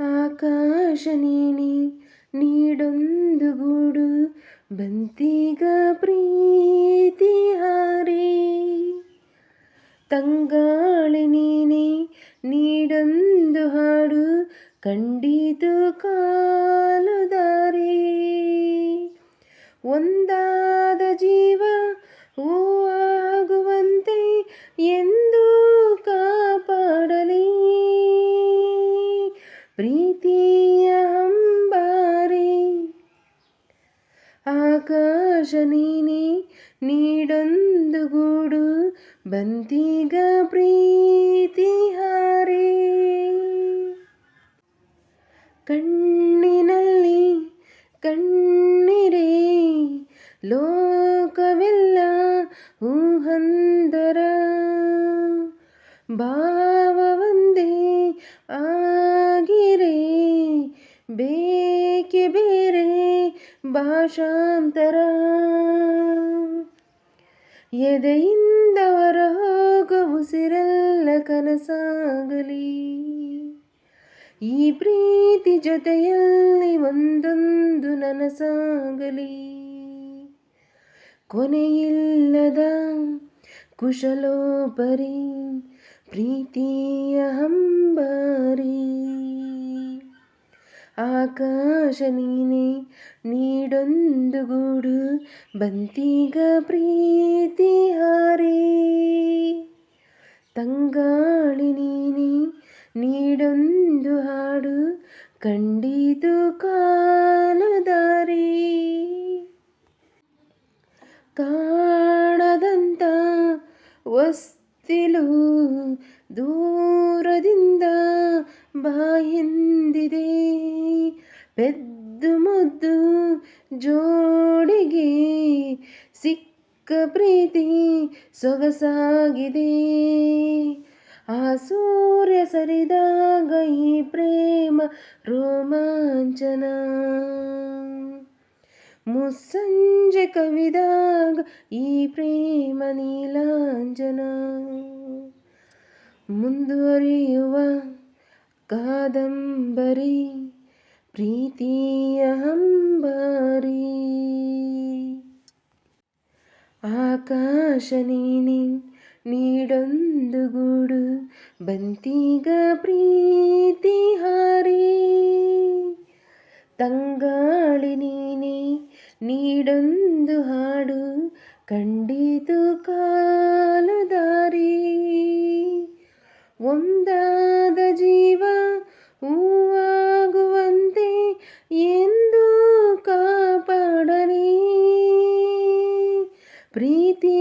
ಆಕಾಶ ನೀನೆ ನೀಡೊಂದು ಗೂಡು, ಬಂತೀಗ ಪ್ರೀತಿ ಹಾರಿ. ತಂಗಾಳಿ ನೀನೆ ನೀಡೊಂದು ಹಾಡು, ಕಂಡಿತು ಕಾಲುದಾರಿ ಒಂದಾದ ಜೀವ ಹೂವಾಗುವಂತೆ ಎಂದು ನೀನೆ ನೀಡೊಂದು ಗೂಡು ಬಂತೀಗ ಪ್ರೀತಿ ಹಾರೇ. ಕಣ್ಣಿನಲ್ಲಿ ಕಣ್ಣಿರೇ ಲೋಕವೆಲ್ಲ ಊಹಂದರ. ಭಾವವಂದೆ ಆಗಿರೇ ಬೇ ಭಾಷಾಂತರ. ಎದೆಯಿಂದ ಹೊರ ಹೋಗು ಉಸಿರೆಲ್ಲ ಕನಸಾಗಲಿ. ಈ ಪ್ರೀತಿ ಜೊತೆಯಲ್ಲಿ ಒಂದೊಂದು ನನಸಾಗಲಿ. ಕೊನೆಯಿಲ್ಲದ ಕುಶಲೋಪರಿ, ಪ್ರೀತಿಯ ಹಂಬಾರಿ ಆಕಾಶ ನೀನೆ ನೀಡೊಂದು ಗೂಡು, ಬಂತೀಗ ಪ್ರೀತಿ ಹಾರೇ. ತಂಗಾಳಿ ನೀನೆ ನೀಡೊಂದು ಹಾಡು ಕಂಡಿತು ಕಾಲು ದಾರಿ ಕಾಣದಂತ ವಸ್ತಿಲು ದೂರದಿಂದ ಬಾಯಿಂದಿದೆ. ಪೆದ್ದು ಮುದ್ದು ಜೋಡಿಗೆ ಸಿಕ್ಕ ಪ್ರೀತಿ ಸೊಗಸಾಗಿದೆ. ಆ ಸೂರ್ಯ ಸರಿದಾಗ ಈ ಪ್ರೇಮ ರೋಮಾಂಚನ. ಮುಸ್ಸಂಜೆ ಕವಿದಾಗ ಈ ಪ್ರೇಮ ನೀಲಾಂಜನ. ಮುಂದುವರಿಯುವ ಕಾದಂಬರಿ ಪ್ರೀತಿಯ ಹಂಬಾರಿ ಆಕಾಶ ನೀನೆ ನೀಡೊಂದು ಗೂಡು, ಬಂತೀಗ ಪ್ರೀತಿ ಹಾರಿ. ತಂಗಾಳಿ ನೀನೆ ನೀಡೊಂದು ಹಾಡು ಕಂಡಿತು ಕಾಲು ದಾರಿ ಪ್ರೀತಿ